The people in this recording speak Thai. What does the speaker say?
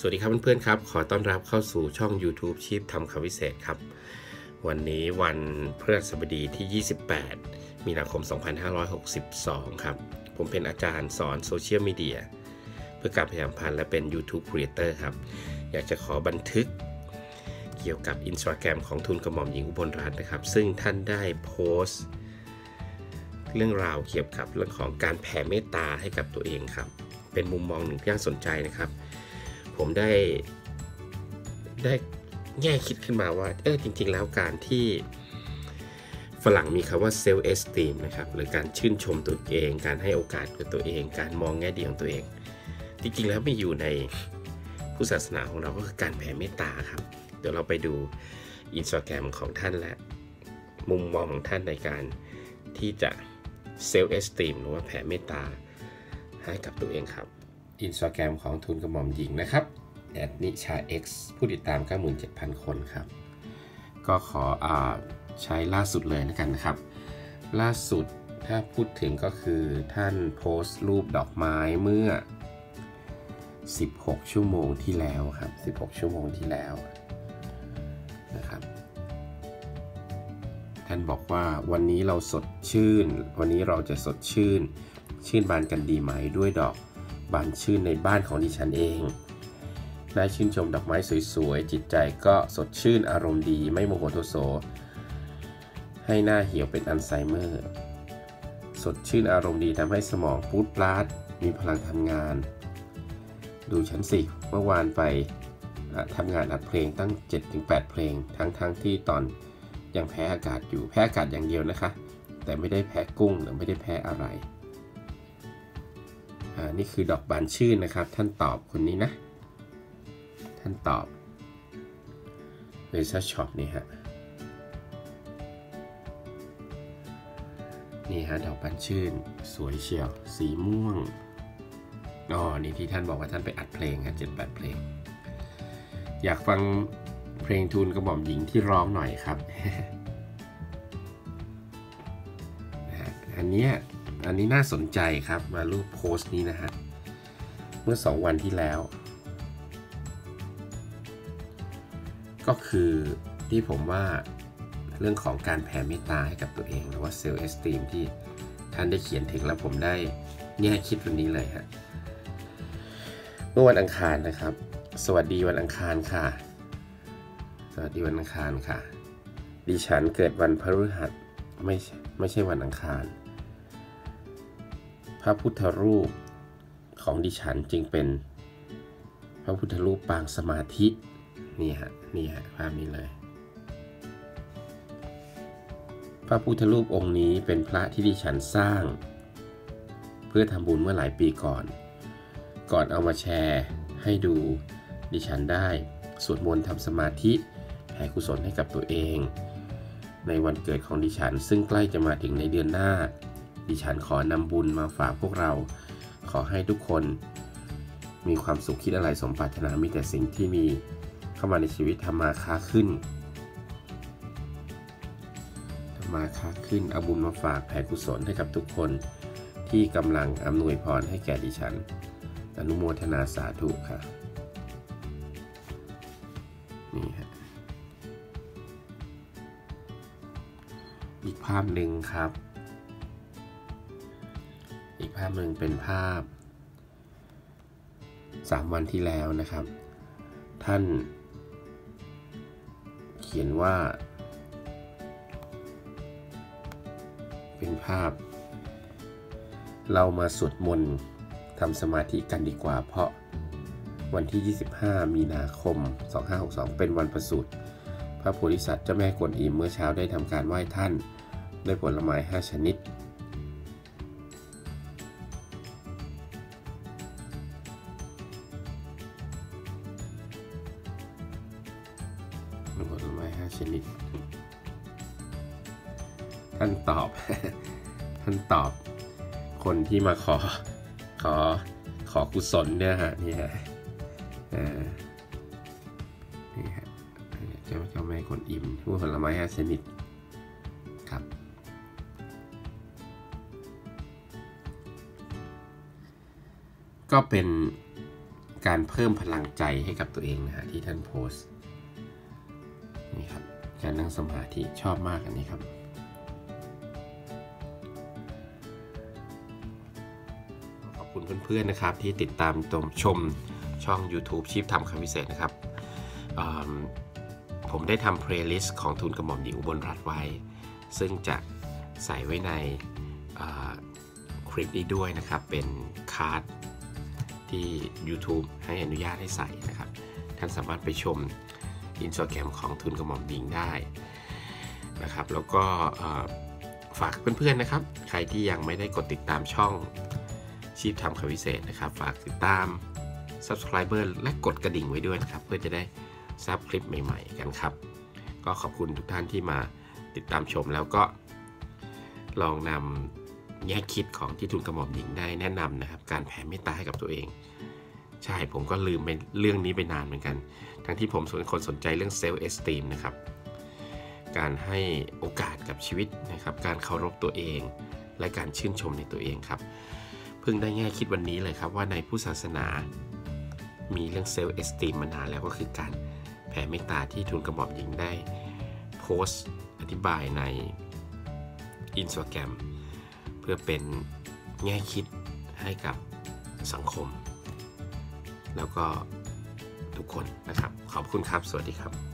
สวัสดีครับเพื่อนๆครับ ขอต้อนรับเข้าสู่ช่อง YouTube ชีพทำคำวิเศษครับ วันนี้วันพฤหัสบดีที่ 28 มีนาคม 2562 ครับ ผมเป็นอาจารย์สอนโซเชียลมีเดียเพื่อการพยายามพันและเป็น YouTube Creator ครับ อยากจะขอบันทึกเกี่ยวกับ Instagram ของทุนกระหม่อมหญิงอุบลรัตน์นะครับ ซึ่งท่านได้โพสต์เรื่องราวเกี่ยวกับเรื่องของการแผ่เมตตาให้กับตัวเองครับ เป็นมุมมองหนึ่งที่น่าสนใจนะครับ ผมได้ได้แง่คิดขึ้นมาว่า เออจริง ๆ แล้วการที่ฝรั่งมีคำว่า self esteem นะครับ หรือการชื่นชมตัวเอง การให้โอกาสกับตัวเอง การมองแง่ดีของตัวเอง จริง ๆ แล้วไม่อยู่ในผู้ศาสนาของเราก็คือการแผ่เมตตาครับ เดี๋ยวเราไปดูอินสตาแกรมของท่านและ มุมมองของท่านในการที่จะ self esteem หรือว่าแผ่เมตตาให้กับตัวเองครับ อินสตาแกรมของทุนกระหม่อมหญิงนะครับแอดนิชา X ผู้ติดตาม 97,000 คนครับ ก็ขออใช้ล่าสุดเลยนะกันนะครับ ล่าสุดถ้าพูดถึงก็คือท่านโพสต์รูปดอกไม้เมื่อ 16 ชั่วโมงที่แล้วครับ 16 ชั่วโมงที่แล้วนะครับ ท่านบอกว่าวันนี้เราสดชื่น วันนี้เราจะสดชื่น ชื่นบานกันดีไหมด้วยดอก บานชื่นในบ้านของดิฉันเองได้ชื่นชมดอกไม้สวยๆ จิตใจก็สดชื่นอารมณ์ดีไม่โมโหโทโส ให้หน้าเหี่ยวเป็นอัลไซเมอร์ สดชื่นอารมณ์ดีทำให้สมองพูดปลาดมีพลังทำงาน ดูฉันสิ เมื่อวานไปทำงานอัดเพลงตั้ง 7-8 เพลง ทั้งๆทที่ตอนยังแพ้อากาศอยู่ แพ้อากาศอย่างเดียวนะคะ แต่ไม่ได้แพ้กุ้งหรือไม่ได้แพ้อะไร นี่คือดอกบานชื่นนะครับ ท่านตอบคนนี้นะ ท่านตอบเวซ่าช็อปนี่ฮะนี่ฮะดอกบานชื่น สวยเชียว สีม่วงอ๋อนี่ที่ท่านบอกว่าท่านไปอัดเพลงฮะเจ็ดแปดเพลง อยากฟังเพลงทูลกระหม่อมหญิงที่ร้องหน่อยครับอันเนี้ย อันนี้น่าสนใจครับมารูปโพสต์นี้นะฮะ เมื่อ 2 วันที่แล้ว ก็คือที่ผมว่าเรื่องของการแผ่เมตตาให้กับตัวเอง หรือว่าเซลล์เอสตีมที่ท่านได้เขียนถึงแล้วผมได้แง่คิดวันนี้เลยฮะ เมื่อวันอังคารนะครับ สวัสดีวันอังคารค่ะ สวัสดีวันอังคารค่ะ ดิฉันเกิดวันพฤหัสไม่ไม่ใช่วันอังคาร พระพุทธรูปของดิฉันจึงเป็นพระพุทธรูปปางสมาธินี่ฮะนี่ฮะภาพนี้เลย พระพุทธรูปองค์นี้เป็นพระที่ดิฉันสร้าง เพื่อทำบุญเมื่อหลายปีก่อน ก่อนเอามาแชร์ให้ดูดิฉันได้สวดมนต์ทำสมาธิแผ่กุศลให้กับตัวเอง ในวันเกิดของดิฉันซึ่งใกล้จะมาถึงในเดือนหน้า ดิฉันขอนำบุญมาฝากพวกเรา ขอให้ทุกคน มีความสุขคิดอะไรสมปรารถนามีแต่สิ่งที่มีเข้ามาในชีวิตทำมาค้าขึ้นทำมาค้าขึ้นเอาบุญมาฝากแผ่กุศลให้กับทุกคน ที่กำลังอำนวยพรให้แก่ดิฉัน อนุโมทนาสาธุค่ะนี่ฮะอีกภาพหนึ่งครับ อีกภาพหนึ่งเป็นภาพ 3 วันที่แล้วนะครับ ท่าน เขียนว่า เป็นภาพ เรามาสวดมนต์ทำสมาธิกันดีกว่า เพราะวันที่ 25 มีนาคม 2562 เป็นวันประสูติพระโพธิสัตว์เจ้าแม่กวนอิมเมื่อเช้าได้ทำการไหว้ท่านด้วยผลไม้ 5 ชนิด ผลไม้5ชนิด ท่านตอบ ท่านตอบ คนที่มาขอ ขอ ขอกุศลเนี่ยฮะ นี่ฮะนี่ฮะเจ้าเจ้าแม่กวนอิ่มผู้ผลไม้ห้าชนิด ครับก็เป็นการเพิ่มพลังใจให้กับตัวเองนะฮะที่ท่านโพสต์ นี่ครับ การนั่งสมาธิชอบมากอันนี้ครับ ขอบคุณเพื่อนๆนะครับที่ติดตามชมช่อง YouTube ชีพทำคำพิเศษนะครับ ผมได้ทำเพลย์ลิสต์ของทุนกระหม่อมหญิงอุบลรัฐไว้ ซึ่งจะใส่ไว้ในคลิปนี้ด้วยนะครับ เป็นคาร์ดที่ YouTube ให้อนุญาตให้ใส่นะครับ ท่านสามารถไปชม อินสตาแกรมของทุนกระหม่อมหญิงได้นะครับ แล้วก็ฝากเพื่อนๆนะครับ ใครที่ยังไม่ได้กดติดตามช่องชีพทำคำวิเศษนะครับ ฝากติดตาม Subscriber และกดกระดิ่งไว้ด้วยนะครับ เพื่อจะได้ทราบคลิปใหม่ๆกันครับ ก็ขอบคุณทุกท่านที่มาติดตามชมแล้วก็ ลองนำแง่คิดของที่ทุนกระหม่อมหญิงได้แนะนำนะครับ การแผ่เมตตาให้กับตัวเอง ใช่ผมก็ลืมไปเรื่องนี้ไปนานเหมือนกัน ทั้งที่ผมส่วนคนสนใจเรื่องเซลล์เอสตีมนะครับ การให้โอกาสกับชีวิตนะครับ การเคารพตัวเอง และการชื่นชมในตัวเองครับเพิ่งได้แง่คิดวันนี้เลยครับว่าในผู้ศาสนา มีเรื่องเซลล์เอสตีมมานานแล้วก็คือการแผ่เมตตาที่ทุนกระหม่อมหญิงได้โพสต์อธิบายในอินสตาแกรมเพื่อเป็นแง่คิดให้กับสังคม แล้วก็ทุกคนนะครับ ขอบคุณครับ สวัสดีครับ